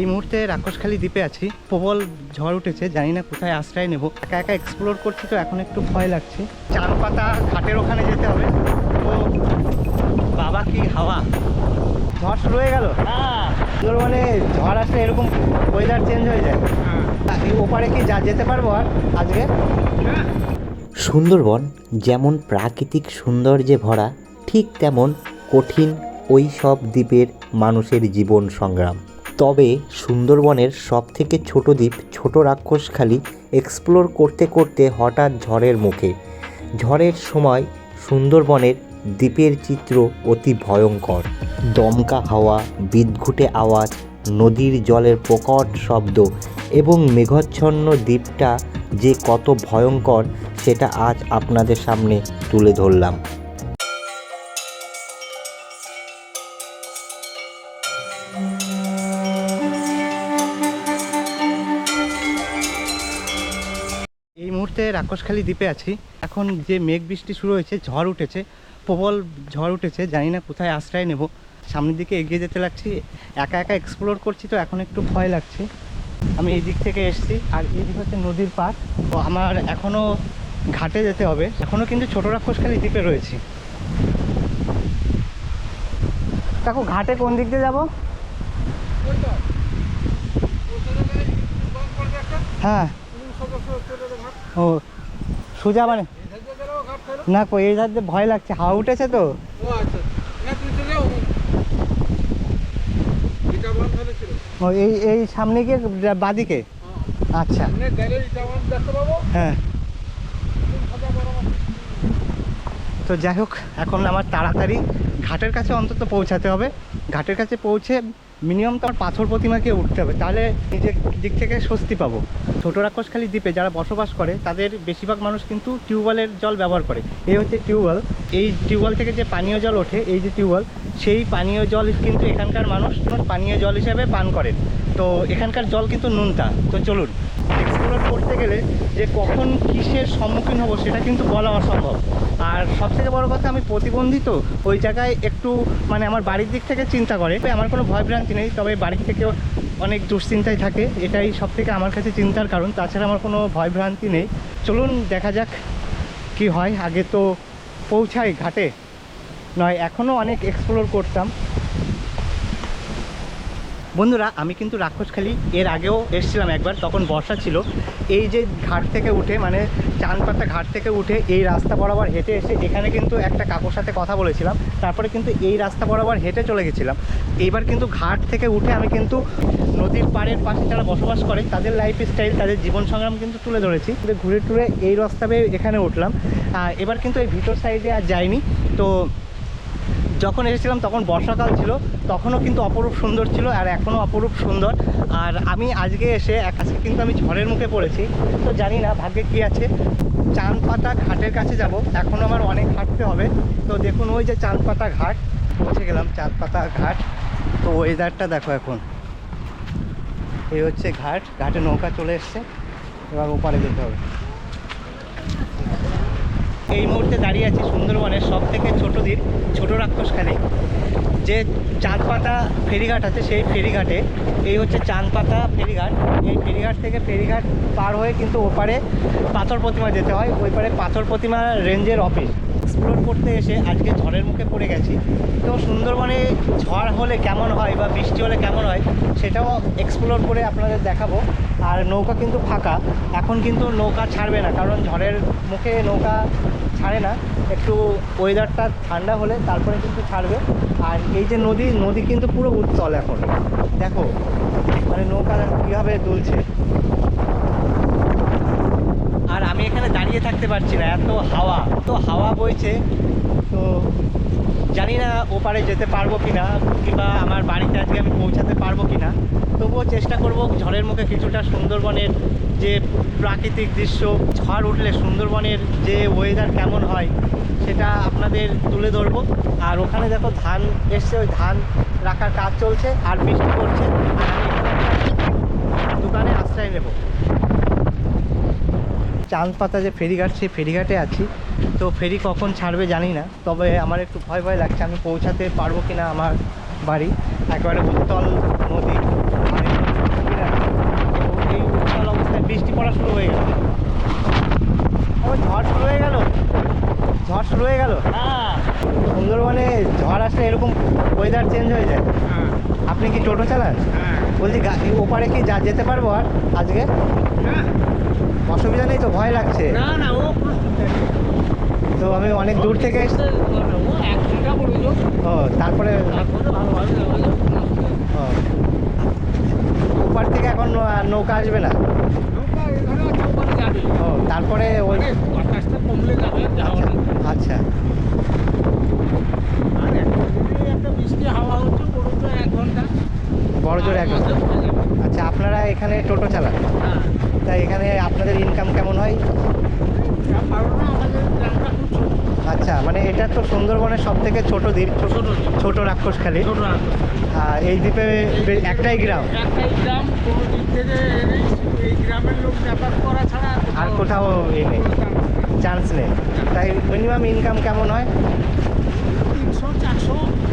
এই মুহূর্তে রাক্ষসখালী দ্বীপে আছি। প্রবল ঝড় উঠেছে, জানি না কোথায় আশ্রয় নেব। একা একা এক্সপ্লোর করছি তো, এখন একটু ভয় লাগছে। চান পাতা ঘাটের ওখানে যেতে হবে। তো বাবা কি হাওয়া? ঝড় শুরু হয়ে গেল? মানে ঝড় আসলে এরকম ওয়েদার চেঞ্জ হয়ে যায়। ওপারে কি যা যেতে পারব আর আজকে? সুন্দরবন যেমন প্রাকৃতিক সৌন্দর্যে ভরা, ঠিক তেমন কঠিন ওই সব দ্বীপের মানুষের জীবন সংগ্রাম। তবে সুন্দরবনের সবথেকে ছোট দ্বীপ, ছোট রাক্ষসখালী এক্সপ্লোর করতে করতে হঠাৎ ঝড়ের মুখে। ঝড়ের সময় সুন্দরবনের দ্বীপের চিত্র অতি ভয়ঙ্কর। দমকা হাওয়া, বিদঘুটে আওয়াজ, নদীর জলের প্রকট শব্দ এবং মেঘাচ্ছন্ন দ্বীপটা যে কত ভয়ঙ্কর, সেটা আজ আপনাদের সামনে তুলে ধরলাম। রাক্ষসখালী দ্বীপে আছি। এখন যে মেঘ বৃষ্টি শুরু হয়েছে, ঝড় উঠেছে, প্রবল ঝড় উঠেছে, জানি না কোথায় আশ্রয় নেব। সামনের দিকে এগিয়ে যেতে লাগছি, একা একা এক্সপ্লোর করছি তো এখন একটু ভয় লাগছে। আমি এই দিক থেকে এসেছি, আর এই দিক হচ্ছে নদীর পার তো আমার এখনও ঘাটে যেতে হবে। এখনও কিন্তু ছোট রাক্ষসখালী দ্বীপে রয়েছি। দেখো ঘাটে কোন দিক দিয়ে যাব? হ্যাঁ। ও সোজা মানে? না কই এই ধার ভয় লাগছে হাওয়া উঠেছে তো। ও এই এই সামনে গিয়ে বাদিকে? আচ্ছা। হ্যাঁ। তো যাই হোক এখন আমার তাড়াতাড়ি ঘাটের কাছে অন্তত পৌঁছাতে হবে। ঘাটের কাছে পৌঁছে মিনিমাম তো আমার পাথর প্রতিমাকে উঠতে হবে, তাহলে নিজের দিক থেকে স্বস্তি পাবো। ছোট রাক্ষসখালী দ্বীপে যারা বসবাস করে, তাদের বেশিরভাগ মানুষ কিন্তু টিউবওয়েলের জল ব্যবহার করে। এই হচ্ছে টিউবওয়েল। এই টিউবওয়েল থেকে যে পানীয় জল ওঠে, এই যে টিউবওয়েল, সেই পানীয় জল কিন্তু এখানকার মানুষ পানীয় জল হিসেবে পান করেন। তো এখানকার জল কিন্তু নুনটা তো চলুন। এক্সপ্লোর করতে গেলে যে কখন কিসের সম্মুখীন হব সেটা কিন্তু বলা অসম্ভব। আর সবথেকে বড় কথা, আমি প্রতিবন্ধী তো ওই জায়গায় একটু মানে আমার বাড়ির দিক থেকে চিন্তা করে আমার কোনো ভয়ভ্রান্তি নেই, তবে বাড়ি থেকেও অনেক দুশ্চিন্তায় থাকে, এটাই সব থেকে আমার কাছে চিন্তার কারণ, তাছাড়া আমার কোনো ভয়ভ্রান্তি নেই। চলুন দেখা যাক কি হয়, আগে তো পৌঁছাই ঘাটে, নয় এখনও অনেক এক্সপ্লোর করতাম। বন্ধুরা, আমি কিন্তু রাক্ষসখালী এর আগেও এসেছিলাম একবার, তখন বর্ষা ছিল। এই যে ঘাট থেকে উঠে মানে চানপাতা ঘাট থেকে উঠে এই রাস্তা বরাবর হেঁটে এসে এখানে কিন্তু একটা কাকুর সাথে কথা বলেছিলাম। তারপরে কিন্তু এই রাস্তা বরাবর হেঁটে চলে গেছিলাম। এইবার কিন্তু ঘাট থেকে উঠে আমি কিন্তু নদীর পাড়ের পাশে যারা বসবাস করে, তাদের লাইফ স্টাইল তাদের জীবন সংগ্রাম কিন্তু তুলে ধরেছি। কিন্তু ঘুরে টুরে এই রাস্তা এখানে উঠলাম। এবার কিন্তু এই ভিতর সাইডে আর যাইনি। তো যখন এসেছিলাম তখন বর্ষাকাল ছিল, তখনও কিন্তু অপরূপ সুন্দর ছিল আর এখনও অপরূপ সুন্দর। আর আমি আজকে এসে, আজকে কিন্তু আমি ঝড়ের মুখে পড়েছি, তো জানি না ভাগ্যে কী আছে। চাঁদপাতা ঘাটের কাছে যাব, এখনও আমার অনেক হাঁটতে হবে। তো দেখুন ওই যে চাঁদপাতা ঘাট, পৌঁছে গেলাম চাঁদপাতা ঘাট। তো ওয়েদারটা দেখো এখন। এই হচ্ছে ঘাট, ঘাটে নৌকা চলে এসছে, এবার ওপারে যেতে হবে। এই মুহূর্তে দাঁড়িয়ে আছি সুন্দরবনের সব থেকে ছোটো দ্বীপ, ছোটো রাক্ষসখালী যে চাঁদপাতা ফেরিঘাট আছে, সেই ফেরিঘাটে, এই হচ্ছে চাঁদপাতা ফেরিঘাট। এই ফেরিঘাট থেকে ফেরিঘাট পার হয়ে কিন্তু ওপারে পাথর প্রতিমা যেতে হয়, ওই পারে পাথর প্রতিমা রেঞ্জের অফিস। এক্সপ্লোর করতে এসে আজকে ঝড়ের মুখে পড়ে গেছি। তো সুন্দরবনে ঝড় হলে কেমন হয় বা বৃষ্টি হলে কেমন হয় সেটাও এক্সপ্লোর করে আপনাদের দেখাবো। আর নৌকা কিন্তু ফাঁকা। এখন কিন্তু নৌকা ছাড়বে না, কারণ ঝড়ের মুখে নৌকা ছাড়ে না। একটু ওয়েদারটা ঠান্ডা হলে তারপরে কিন্তু ছাড়বে। আর এই যে নদী নদী কিন্তু পুরো উত্তল এখন। দেখো মানে নৌকা কীভাবে দুলছে। আর আমি দাঁড়িয়ে থাকতে পারছি না, এত হাওয়া তো হাওয়া বইছে। তো জানি না ওপারে যেতে পারব কি না কিংবা আমার বাড়িতে আজকে আমি পৌঁছাতে পারব কি না তবুও চেষ্টা করব ঝড়ের মুখে কিছুটা সুন্দরবনের যে প্রাকৃতিক দৃশ্য, ঝড় উঠলে সুন্দরবনের যে ওয়েদার কেমন হয়, সেটা আপনাদের তুলে ধরবো। আর ওখানে দেখো ধান এসছে, ওই ধান রাখার কাজ চলছে, আর বৃষ্টি পড়ছে। আর আমি দোকানে আশ্রয় নেব। চাঁদপাতা যে ফেরিঘাট সেই ফেরিঘাটে আছি। তো ফেরি কখন ছাড়বে জানি না তবে আমার একটু ভয় ভয় লাগছে আমি পৌঁছাতে পারব কি না আমার বাড়ি। একেবারে উত্তল নদী মানে এই উত্তল অবস্থায় বৃষ্টি পড়া শুরু হয়ে গেল। ও ঝড় শুরু হয়ে গেল? ঝড় শুরু হয়ে গেল? হ্যাঁ। সুন্দরবনে ঝড় আসলে এরকম ওয়েদার চেঞ্জ হয়ে যায়। হ্যাঁ। আপনি কি টোটো চালান? হ্যাঁ। বলছি ওপারে কি যা যেতে পারব আর আজকে। অসুবিধা নেই তো ভয় লাগছে না না ও। তো আমি অনেক দূর থেকে ও তারপরে ওপার থেকে এখন নৌকা আসবে না নৌকা এখানে আছে, ওখানে যাবে। ও তারপরে ওই মানে বাতাসটা কমলে যাবে যাওয়া আচ্ছা, লাগবে। আচ্ছা আর এখন যদি একটা বৃষ্টি হাওয়া হচ্ছে বড় তো এক ঘণ্টা বড় জোর এক তার মধ্যে হয়ে যাবে। আচ্ছা আপনারা এখানে টোটো চালান হ্যাঁ তাই এখানে আপনাদের ইনকাম কেমন হয় যা পারো না আমাদের গ্রামটা খুব ছোট আচ্ছা মানে এটা তো সুন্দরবনের সব থেকে ছোট দ্বীপ। ছোট রাক্ষসখালী আর এই দ্বীপে একটাই গ্রাম। আর কোথাও এ নেই। চান্স নেই। তাই মিনিমাম ইনকাম কেমন হয়?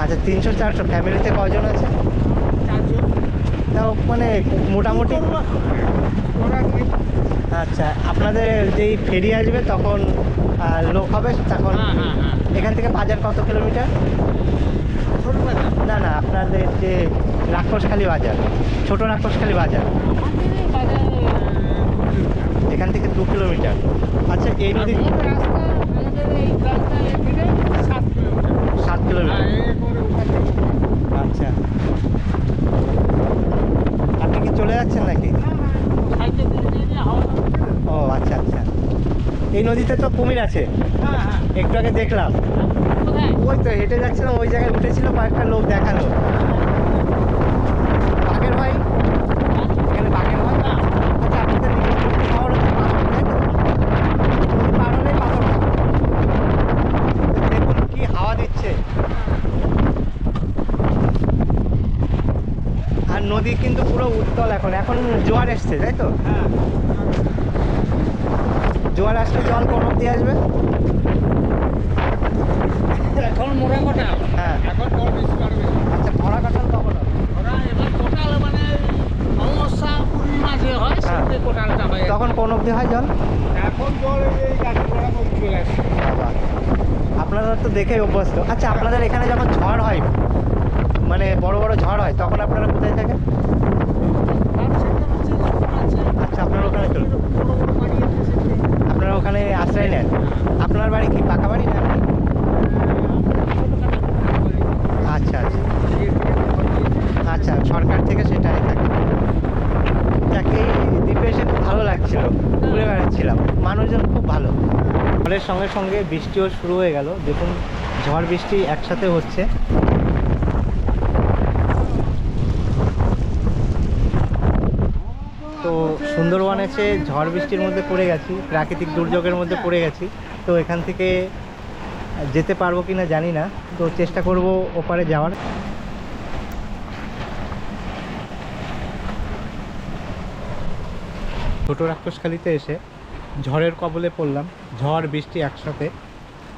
আচ্ছা তিনশো চারশো। ফ্যামিলিতে কজন আছে? তাও মানে মোটামুটি আচ্ছা আপনাদের যেই ফেরি আসবে তখন লোক হবে তখন হ্যাঁ হ্যাঁ হ্যাঁ। এখান থেকে বাজার কত কিলোমিটার? না না আপনাদের যে রাক্ষসখালী বাজার ছোট রাক্ষসখালী বাজার। এখান থেকে দু কিলোমিটার। আচ্ছা এই নদী সাত কিলোমিটার। আচ্ছা। আপনি কি চলে যাচ্ছেন নাকি সাইডে দিয়ে দিয়ে দিয়ে হাওয়া লাগছে না? ও আচ্ছা আচ্ছা এই নদীতে তো কুমির আছে। একটু আগে দেখলাম। ওই তো হেঁটে যাচ্ছিলাম, ওই জায়গায় উঠেছিল কয়েকটা লোক দেখাল। বাঘের ভাই এখানে বাঘের ভাই। আচ্ছা আপনাদের শহর হচ্ছে পাথর তাই তো? পার হলেই পাথর। দেখুন কি হাওয়া দিচ্ছে। আর নদী কিন্তু পুরো উত্তল এখন। এখন জোয়ার এসছে, তাই তো? হ্যাঁ জোয়ার আসলে জল কোন অব্দি আসবে। এখন মোড়া কটা? হ্যাঁ। এখন জল বেশি বাড়বে। আচ্ছা ভরা কাঁঠাল কখন হবে? ওরা এবার কোটাল মানে অমাবস্যা পূর্ণিমা যে হয় হ্যাঁ। সেটাতে কোটালটা হয় তখন কোন অব্দি হয় জল? এখন জল এই- চলে আসে। আপনারা তো দেখেই অভ্যস্ত। আচ্ছা আপনাদের এখানে যখন ঝড় হয় মানে বড় বড় ঝড় হয় তখন আপনারা কোথায় থাকেন? আচ্ছা আপনারা ওখানে চলুন। আপনারা ওখানে আশ্রয় নেন। আপনার বাড়ি কি পাকা বাড়ি না? আচ্ছা আচ্ছা। আচ্ছা সরকার থেকে সেটাই থাকে। যাক দ্বীপে এসে খুব ভালো লাগছিল। ঘুরে বেড়াচ্ছিলাম। মানুষজন খুব ভালো। ঝড়ের সঙ্গে সঙ্গে বৃষ্টিও শুরু হয়ে গেল। দেখুন, ঝড় বৃষ্টি একসাথে হচ্ছে তো এসে ঝড় বৃষ্টির মধ্যে পড়ে গেছি, প্রাকৃতিক দুর্যোগের মধ্যে পড়ে গেছি। তো এখান থেকে যেতে পারব কি না জানি না, তো চেষ্টা করব ওপারে যাওয়ার। ছোটো রাক্ষসখালিতে এসে ঝড়ের কবলে পড়লাম, ঝড় বৃষ্টি একসাথে।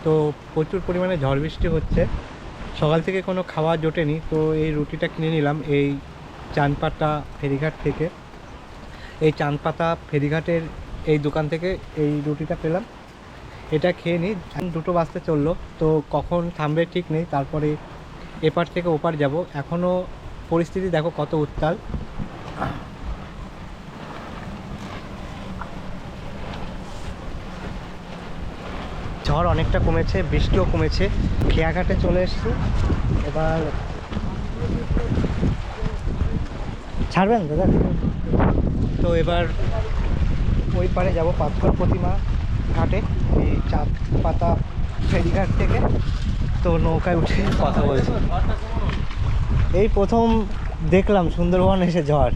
তো প্রচুর পরিমাণে ঝড় বৃষ্টি হচ্ছে। সকাল থেকে কোনো খাওয়া জোটেনি, তো এই রুটিটা কিনে নিলাম, এই চানপাতা ফেরিঘাট থেকে। এই চানপাতা ফেরিঘাটের এই দোকান থেকে এই রুটিটা পেলাম। এটা খেয়ে নিই। দুটো বাজতে চলল। তো কখন থামবে ঠিক নেই। তারপরে এপার থেকে ওপার যাব। এখনও পরিস্থিতি দেখো কত উত্তাল। ঝড় অনেকটা কমেছে, বৃষ্টিও কমেছে। খেয়াঘাটে চলে এসেছি। এবার ছাড়বেন দাদা? তো এবার ওই পারে যাব পাথর প্রতিমা ঘাটে এই চাঁদ পাতা ফেরিঘাট থেকে। তো নৌকায় উঠে কথা বলছি। এই প্রথম দেখলাম সুন্দরবন এসে ঝড়।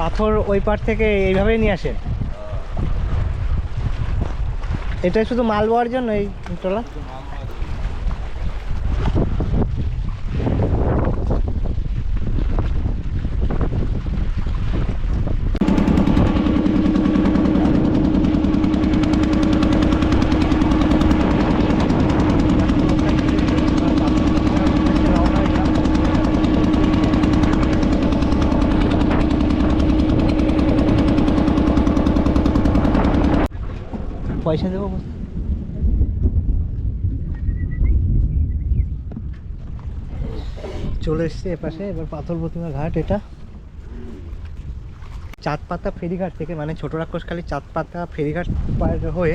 পাথর ওই পার থেকে এইভাবেই নিয়ে আসেন এটা শুধু মাল বওয়ার জন্য এই ট্রলা পয়সা দেবো চলে এসছে এপাশে এবার পাথর প্রতিমা ঘাট, এটা চাঁদপাতা ফেরিঘাট থেকে মানে ছোট রাক্ষসখালী চাঁদপাতা ফেরিঘাট হয়ে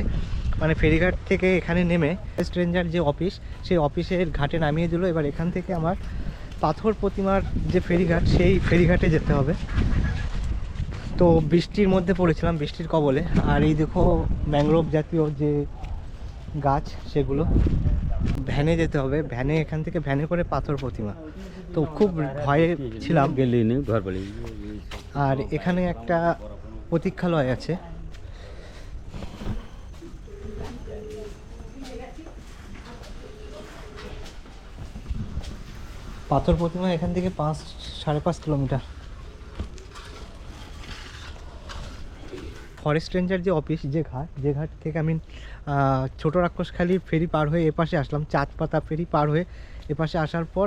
মানে ফেরিঘাট থেকে এখানে নেমে স্ট্রেঞ্জার যে অফিস, সেই অফিসের ঘাটে নামিয়ে দিল। এবার এখান থেকে আমার পাথর প্রতিমার যে ফেরিঘাট, সেই ফেরিঘাটে যেতে হবে। তো বৃষ্টির মধ্যে পড়েছিলাম বৃষ্টির কবলে। আর এই দেখো ম্যাংগ্রোভ জাতীয় যে গাছ সেগুলো। ভ্যানে যেতে হবে। ভ্যানে এখান থেকে ভ্যানে করে পাথর প্রতিমা। তো খুব ভয়ে ছিলাম। আর এখানে একটা প্রতীক্ষালয় আছে। পাথর প্রতিমা এখান থেকে পাঁচ সাড়ে পাঁচ কিলোমিটার। ফরেস্ট রেঞ্জার যে অফিস যে ঘাট যে ঘাট থেকে আমি ছোটো রাক্ষসখালির ফেরি পার হয়ে এপাশে আসলাম চাঁদপাতা ফেরি পার হয়ে এপাশে আসার পর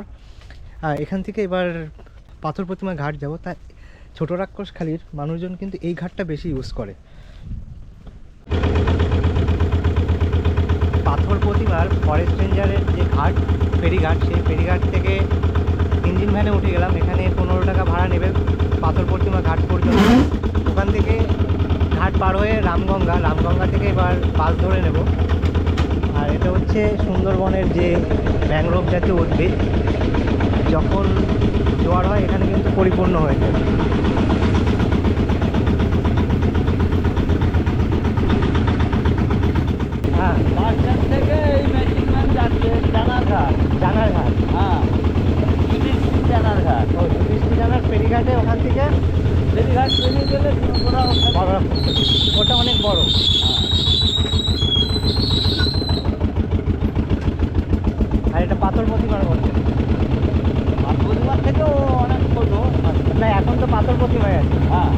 এখান থেকে এবার পাথর প্রতিমা ঘাট যাব। তা ছোট রাক্ষসখালির মানুষজন কিন্তু এই ঘাটটা বেশি ইউজ করে। পাথর প্রতিমার ফরেস্ট রেঞ্জারের যে ঘাট ফেরিঘাট সেই ফেরিঘাট থেকে ইঞ্জিন ভ্যানে উঠে গেলাম। এখানে পনেরো টাকা ভাড়া নেবে পাথর প্রতিমা ঘাট পর্যন্ত। ওখান থেকে ঘাট পার হয়ে রামগঙ্গা রামগঙ্গা থেকে এবার বাস ধরে নেব। আর এটা হচ্ছে সুন্দরবনের যে ম্যাংগ্রোভ জাতীয় উদ্ভিদ। যখন জোয়ার হয় এখানে কিন্তু পরিপূর্ণ হয়ে যায়। হ্যাঁ। থেকে এই যাচ্ছে হ্যাঁ। ও জানার ফেরিঘাটে ওখান থেকে ফেরিঘাট পেরিয়ে গেলে বড় ওটা অনেক বড় আর এটা পাথর প্রতিমার মধ্যে আর প্রতিমার থেকেও অনেক ছোট। না এখন তো পাথর প্রতিমায় আছে হ্যাঁ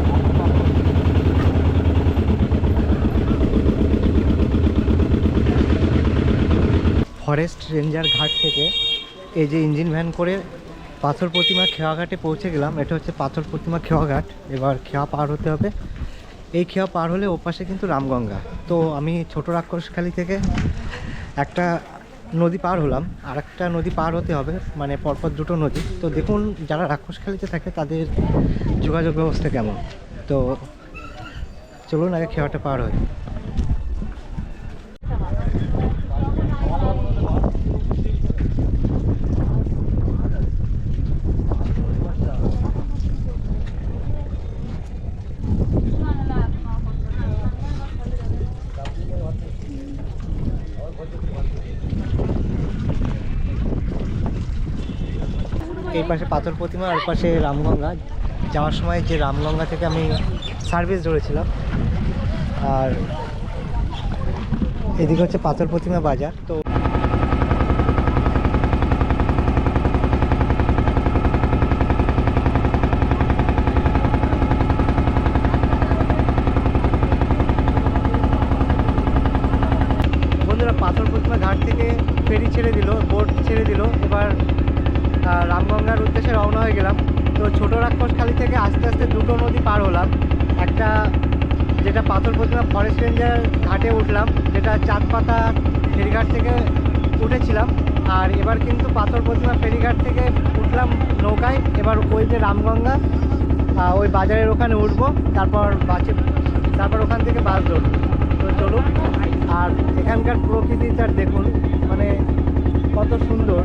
ফরেস্ট রেঞ্জার ঘাট থেকে এই যে ইঞ্জিন ভ্যান করে পাথর প্রতিমা খেয়াঘাটে পৌঁছে গেলাম। এটা হচ্ছে পাথর প্রতিমা খেয়া ঘাট এবার খেয়া পার হতে হবে। এই খেয়া পার হলে ওপাশে কিন্তু রামগঙ্গা। তো আমি ছোট রাক্ষসখালি থেকে একটা নদী পার হলাম। আর একটা নদী পার হতে হবে মানে পরপর দুটো নদী। তো দেখুন, যারা রাক্ষসখালিতে থাকে, তাদের যোগাযোগ ব্যবস্থা কেমন? তো চলুন আগে খেয়াটা পার হয় এই পাশে পাথর প্রতিমা, আর পাশে রামগঙ্গা। যাওয়ার সময় যে রামগঙ্গা থেকে আমি সার্ভিস ধরেছিলাম, আর এদিকে হচ্ছে পাথর প্রতিমা বাজার। তো পার হলাম। একটা যেটা পাথর প্রতিমা ফরেস্ট রেঞ্জার ঘাটে উঠলাম, যেটা চাঁদপাতা ফেরিঘাট থেকে উঠেছিলাম। আর এবার কিন্তু পাথর প্রতিমা ফেরিঘাট থেকে উঠলাম নৌকায়। এবার ওই যে রামগঙ্গা ওই বাজারের ওখানে উঠবো, তারপর বাসে, তারপর ওখান থেকে বাস ধরবো। তো চলুন, আর এখানকার প্রকৃতিটা দেখুন মানে কত সুন্দর।